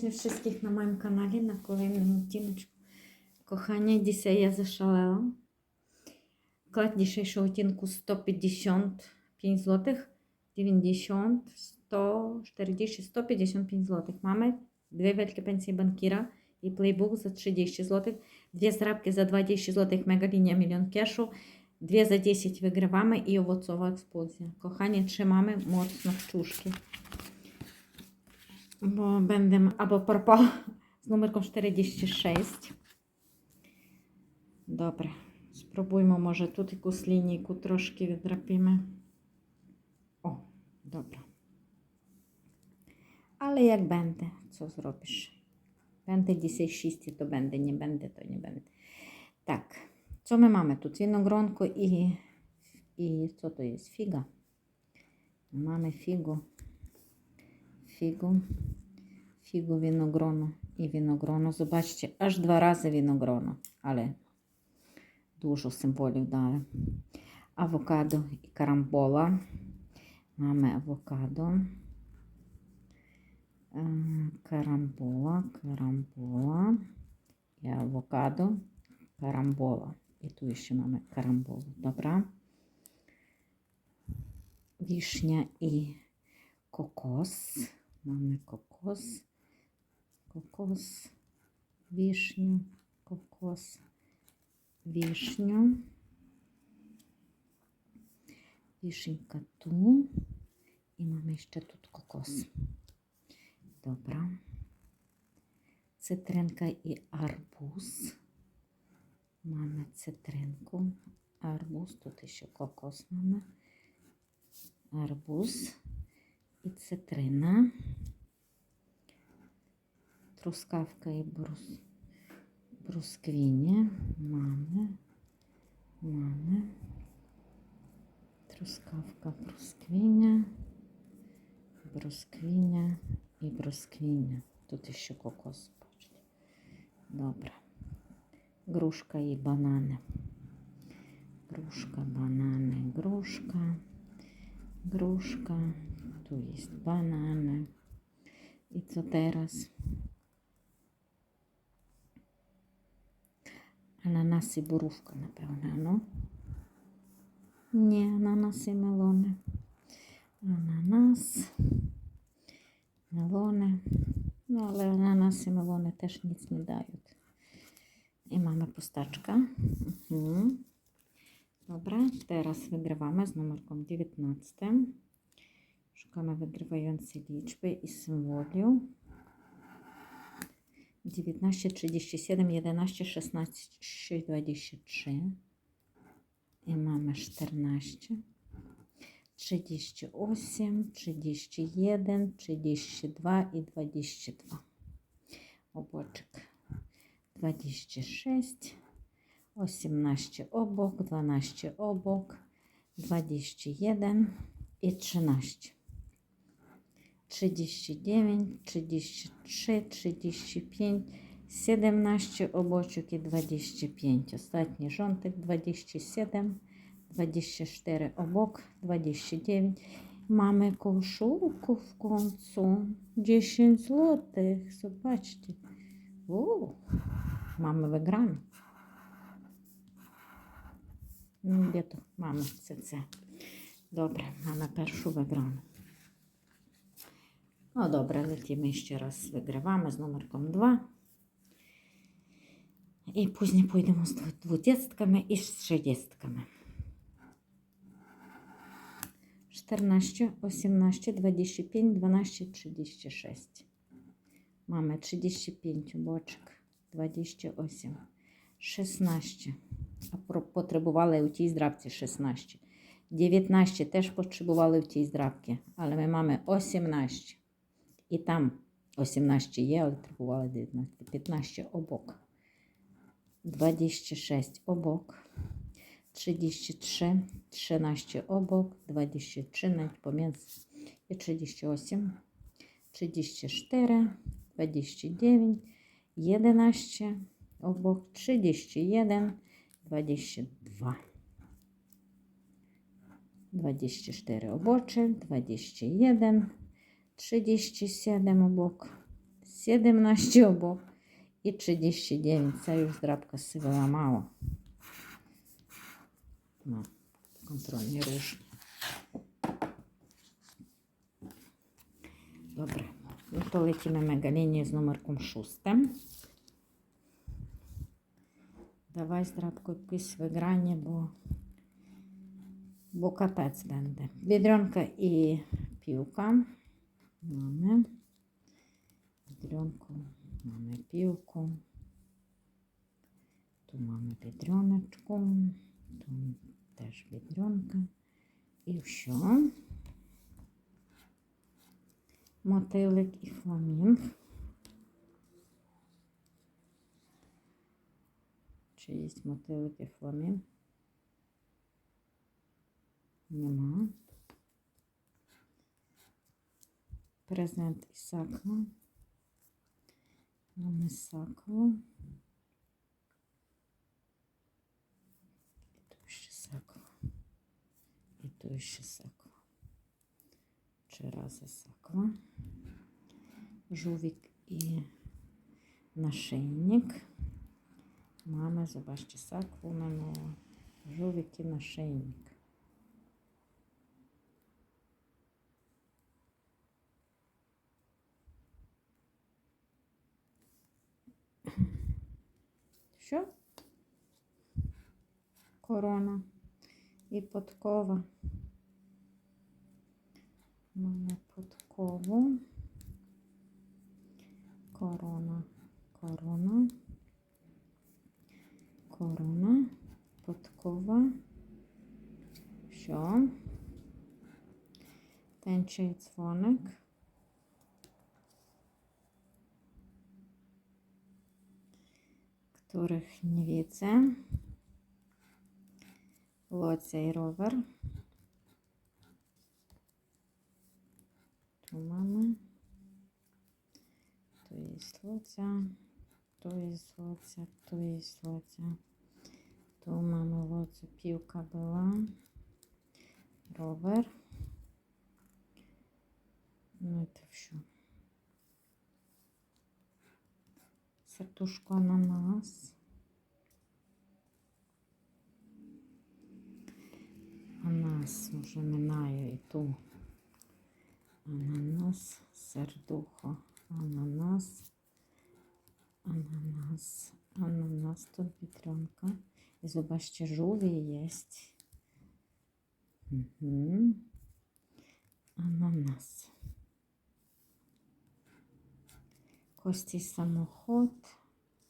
Serdecznie wszystkich na moim kanale, na kolejnym odcineczku. Kochanie, dzisiaj ja zaszalałam. Klad dzisiejszego odcinku 155 zł, 90, 140, 155 zł. Mamy dwie wielkie pensje bankira i playbook za 30 zł, dwie zdrabki za 20 zł, mega linia milion cashu, dwie za 10 wygrywamy i owocowa eksplozja. Kochanie, trzymamy mocno kciuszki bo będę albo propał z numerką 46. Добре. Спробуємо, може, тут якусь лінійку трошки віддрапімо. О, добре. Але як бенде, що зробиш? Бенде 10-6, то бенде, не бенде, то не бенде. Так, що ми маємо тут? Виногронку і, і що то є? Фіга. Mamy фігу. Фігу. Фігу виногрону і виногрону. Побачите, аж два рази виногрону, але дуже символів дали. Авокадо і карамбола. Mamy. Е, Карамбола, карамбола і авокадо, карамбола. І тут ще mamy карамболу. Добре. Вішня і кокос. Mamy kokos, kokos, wiszniu, kokos, wiszniu. Wишенька tu i mamy jeszcze тут kokos. Dobra. Cytrynka i arbuz. Mamy cytrynku, arbuz, тут jeszcze kokos mamy. Arbuz і цитрина, трускавка і брус, брусквіння, мами, мами, трускавка, брусквіння, брусквіння і брусквіння. Тут ще кокос, бачите. Добре. Грушка і банани. Грушка, банани, грушка, грушка. Tu jest banany. I co teraz? Ananasy, borówka na pewno, no. Nie, ananasy, melony. Ananas, melony. No ale ananasy, melony też nic nie dają. I mamy pustaczka. Mhm. Dobra, teraz wygrywamy z numerką 19. Szukamy wygrywającej liczby i symboliu. 19, 37, 11, 16, 23. I mamy 14. 38, 31, 32 i 22. Obłoczek 26, 18 obok, 12 obok, 21 i 13. 39, 33, 35, 17 обочок і 25. Останній жонтик 27, 24 обок, 29. Mamy koszulkę w końcu. 10 złotych. Zobaczcie. Uuu, mamy wygraną. Ну, Де mamy CC. Добре, mamy першу виграну. Ну, добре, летимо ще раз виграваємо з номерком 2. І пізніше пойдемо з дводесятками і з шестдесятками. 14, 18, 25, 12, 36. Mamy 35 бочок, 28, 16. А потребували у тій здрабці 16. 19 теж потребували в тій здрабці, але ми маємо 18. І там 18 є, але потребували 19. 15 обок. 26 обок. 33, 13 obok, 23 навіть pomiędzy і 38, 34, 29, 11 obok, 31, 22. 24 обоче, 21, 37 обок, 17 обок і 39. Це już drapka się wyłamało. No, kontrolnie róż. Добре. Ну, то летимо мегалінію з номерком 6. Давай з драбкою якесь виграння, бо, бо капець буде. Бідренка і Mamy. Biedronką. Mamy piłką. Tu mamy biedroneczką. Tu też biedronka. I все. Мотилик і фламінг. Чи є мотилик і фламінг? Нема. Презент Ісакова. Нам Ісакова. І то ще Сакова. І то ще Сакова. Чи раз Ісакова. Жувік і нашийник. Мама, zobaczcie, Сакву минула. Жувік і нашийник. Що? Корона і подкова. Mamy podkową. Korona, korona. Korona, podkowa. Все. Tęczy dzwonek. Których nie widzę. Лоця і ровер. Mamy. Tu jest locia. Tu jest locia. Tu jest locia. Tu mamy lociu. Piłka była. Rower. No i to все. Сердушко ананас. Ананас вже минаю і ту. Ананас, сердухо, ананас, ананас, ананас, тут вітрянка. І zobaczcie, żółwie jest. Mhm. Ananas. Кості самоход.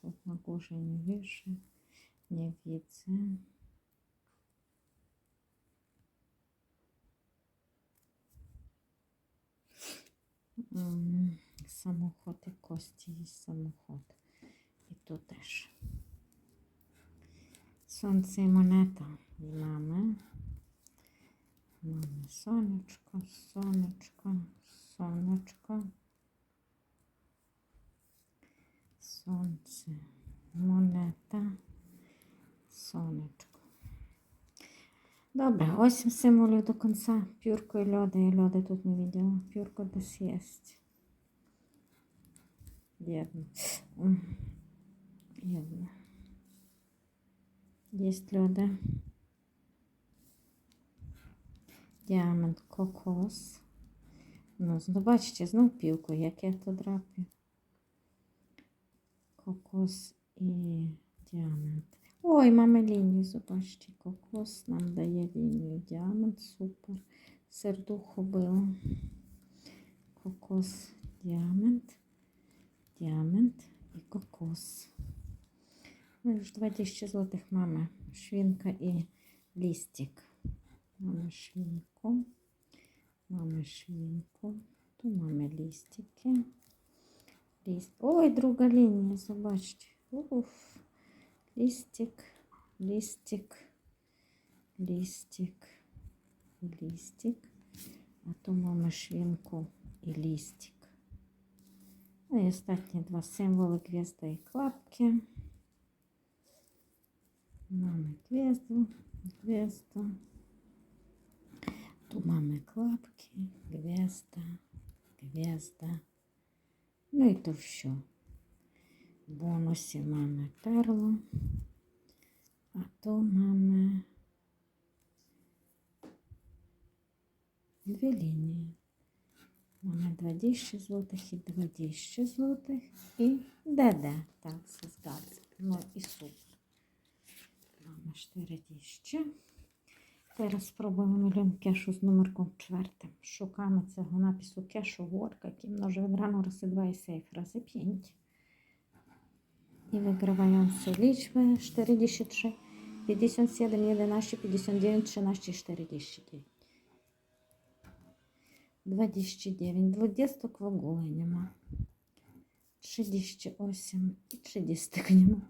Тут на не вище, не. М, Самоход і кості є самоход. І тут теж. Сонце і монета в мами. Мами сонечко, сонечко, сонечко. Сонце, монета, сонечко. Добре, 8 символів до кінця. Пюрко і льоди. Я льоди тут не видела. Пюрко десь є. Єдно. Єдно. Есть льоди. Діамант, кокос. Ну, бачите, знов півку, яке то драпі. Кокос і діамант. Ой, mamy лінію, zobaczcie, кокос нам дає лінію. Діамант, супер. Сердухо було. Кокос, діамант, діамант і кокос. Ну, już 20 zł mamy. Szwinka i listik. Mamy szwinku. Mamy szwinku. Tu mamy listiki. List. Ой, друга лінія, zobaczcie. Уф. Листик, листик, листик, листик. А то mamy швінку і листик. Ну і останні два символи гвізда і клапки. Mamy gwiazdę, gwiazda. Tu mamy klapki, gwiazda, Везда. Ну і то все. Бонусі mamy перло, а то mamy дві лінії. Mamy 20 злотих і 20 злотих і ДД. Так, зgadza. Ну і супер. Mamy 40. Teraz spróbujemy milion кешу з номерком czwartym. Szukamy цього напису кешу ворка, який множить wygraną razy 2 i сейф razy 5. I wygrywające liczby 43, 57, 11, 59, 13, 49. 29. 20 w ogóle nie ma. 38 i 30 nie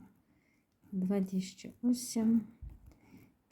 28,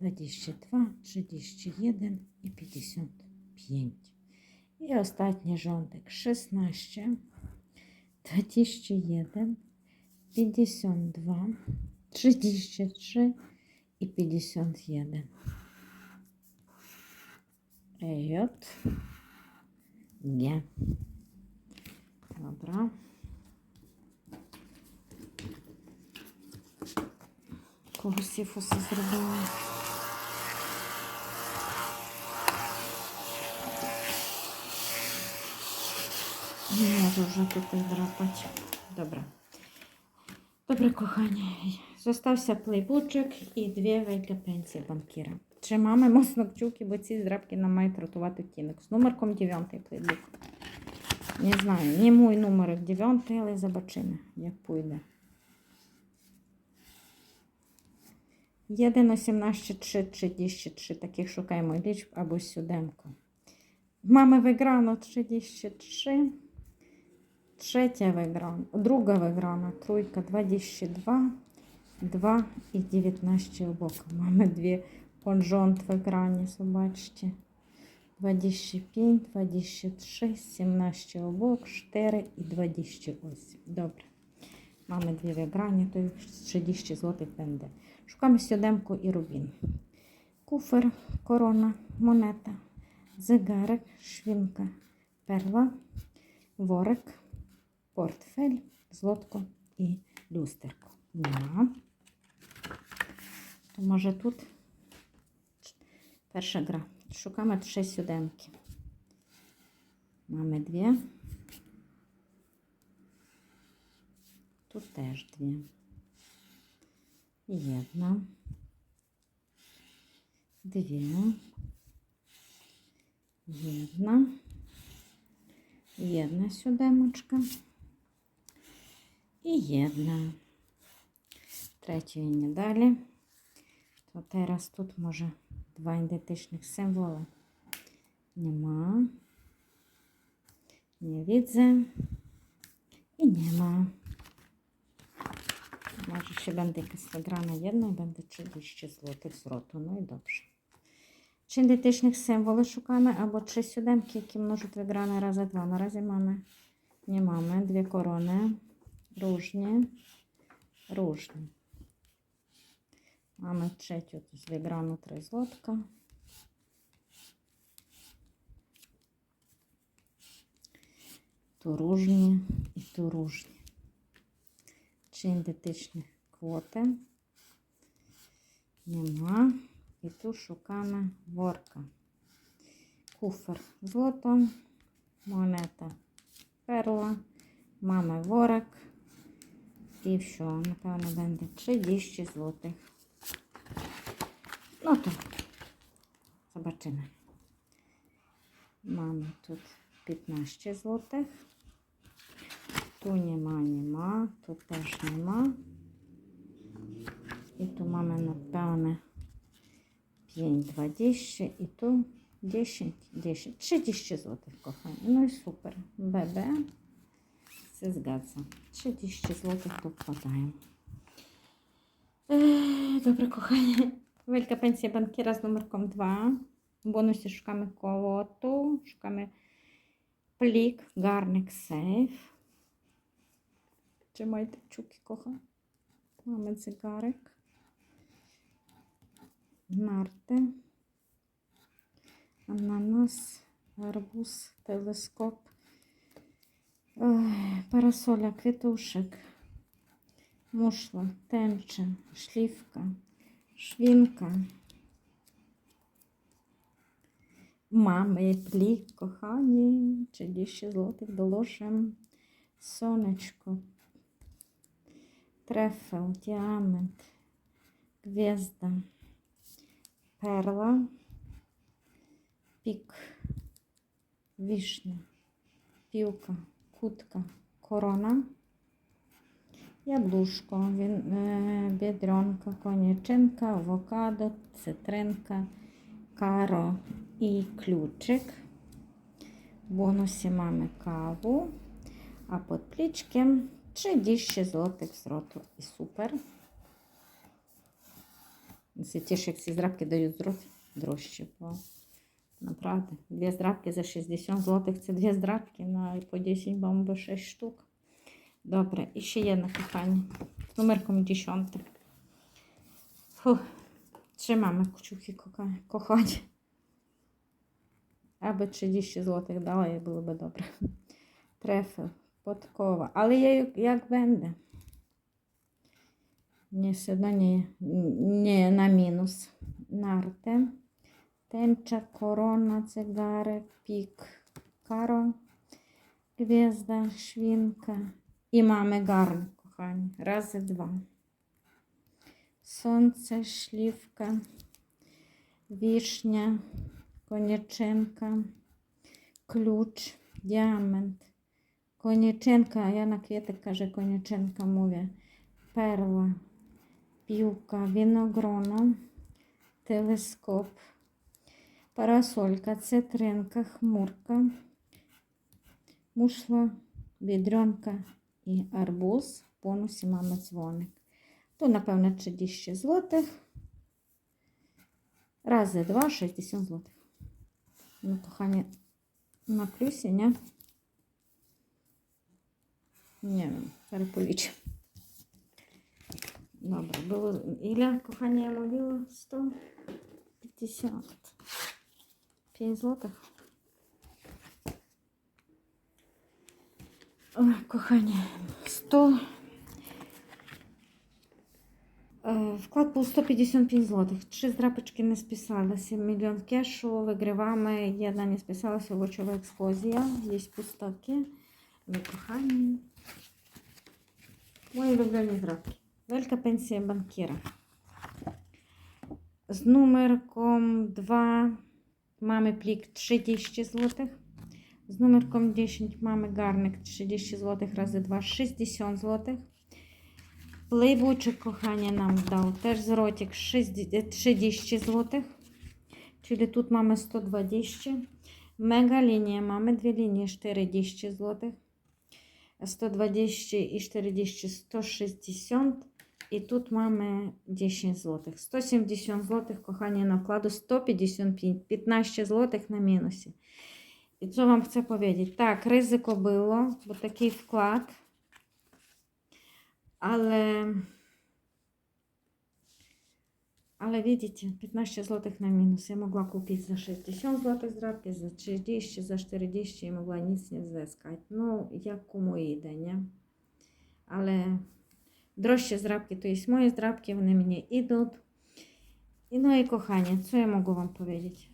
22, 31 і 55. І останній жовтик 16, 21, 52, 33 і 51. J, Г. Добре. Кого сіфуси зробила? Не можу вже тут драпати. Добре. Добре, кохані. Зостався плейбучок і дві вейка пенсії банкіра. Trzymamy mocno kciuki, bo ці здрабки нам мають рятувати тінок. З номерком 9 плейбук. Не знаю, не мій номер 9, але забачимо, як пойде. 1, 18, 3, 33. Таких шукаємо лічб або сюдемку. Mamy wygrano 33. Trzecia wygrana, druga wygrana, trójka 22, 2 i 19 obok. Mamy dwie rząd wygranie, zobaczcie. 25, 23, 17 obok, 4 i 28. Добре. Mamy wygranie, to już 30 zł będę. Szukamy siódemku i rubin. Kufer, korona, moneta, zegarek, szwinka, perła, worek, портфель, злотко і люстерко. Нема. То може тут перша гра. Шукаємо три сюдемки. Mamy дві. Тут теж дві. Jedna. Дві. Jedna. Jedna сюдемочка. І єдна. Третьої не далі. То зараз тут може два ідентичних символи. Нема. Не widzę. І нема. Може, ще буде якась награна єдна і буде 30 злотих з роту. Ну і добре. Чи ідентичних символів шукаємо, або чи сюдемки, які множать вигране рази два. Наразі mamy, не mamy, дві корони. Różnie, różnie. Mamy trzecią, jest wygraną три злотка. Tu różnie i tu różnie. Trzy identyczne kwoty. Nie ma. I tu szukamy worka. Kufer złoto, moneta perła, mamy worek і все, напевно, буде 30 злотих. Ну то, zobaczymy. Mamy тут 15 злотих. Tu nie ma, nie ma, tu też nie ma. I tu mamy напевне 5,20 і tu 10, 10, 30 zł, kochani. No i super. BB Się zgadza. 30 zł tu wkładają. Eee, Dobra, kochani. Wielka pensja bankiera z numerką 2. W bonusі szukamy kołotu, szukamy plik, garnek, safe. Trzymajcie kciuki, kochani. Mamy. Нарти, ананас, арбуз, телескоп, Ой, парасоля, квітушек, мушла, тенча, шлівка, швінка. Мами, плік, кохані, 30 злотих доложим, сонечко, трефел, діамент, гвезда перла, пік, вішня, півка, кутка, корона, яблушко, е, бідронка, конячинка, авокадо, цитринка, каро і ключик. В бонусі mamy каву, а під плічки 30 злотих зроту і супер. Це ті, що здрабки дають зрот дорожче. Бо, направду, дві здрабки за 60 злотих це дві здрабки на по 10 бомби 6 штук. Добре, і ще є на кохання. Номерком 10. Фу, trzymamy kciuki kocha- kochani. Аби 30 злотих дала, і було би добре. Трефи, подкова. Але я як бенде. Ні, все одно не, не на мінус. Нарте. Тенча, корона, цигари, пік, каро, гвізда, швінка. І мами гарні, кохані. Раз і два. Сонце, шлівка, вішня, конячинка, ключ, діамент, конячинка, я на квіти каже конячинка мові, перла, півка, віногрона, телескоп, парасолька, цитринка, хмурка, мушла, бідренка і арбуз. Бонусі мами дзвоник. То, напевно, 30 злотих. Рази два, 60 злотих. Ну, кохані, на плюсі, ні? Ні, переполічу. Добре, було. Ілля, кохання, я молила 150. 5 злотих. Ой, кохання, 100. Е, Вклад був 155 злотих. Три здрапочки не списалися. Мільйон кешу, вигривами. Jedna не списалася, овочова експлозія. Є пустоки. Ви кохані. Мої улюблені здрапки. Велика пенсія банкіра. З номерком 2 mamy plik 30 zł. Z numerką 10 mamy garnek 30 zł razy 2 60 zł. Playboyczyk, kochanie, nam dał też zwrotek 60 30 zł. Czyli tu mamy 120. Mega linia, mamy dwie linie 40 zł. 120 i 40 160. I tu mamy 10 zł. 170 zł, kochanie, nakładu 155, 15 zł na minusie. I co Wam chcę powiedzieć? Tak, ryzyko było, bo taki wkład, ale ale widzicie, 15 zł na minus. Ja mogła kupić za 60 zł zdrabki, za 30, za 40 i mogła nic nie zyskać. No, jak komu idę, nie? Ale droższe zdrabki to jest moje zdrabki, one mnie idą. I no i kochanie, co ja mogę Wam powiedzieć?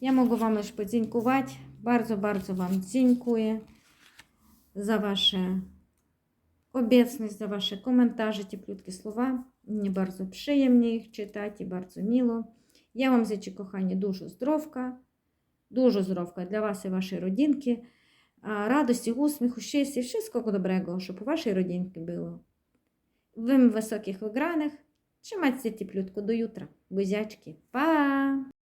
Ja mogę Wam już podziękować. Bardzo, bardzo Wam dziękuję za Wasze obecność, za Wasze komentarze, cieplutkie słowa. Мені bardzo przyjemnie їх читати і bardzo. Я вам зичу, кохані, дуже здоровка, дуже здоровка для вас і вашої родинки. А, Радості, усміху, щастя, wszystkiego dobrego, щоб у вашій родинці було. В високих вигранах. Trzymajcie cieplutko do jutra. Buziaczki. Pa!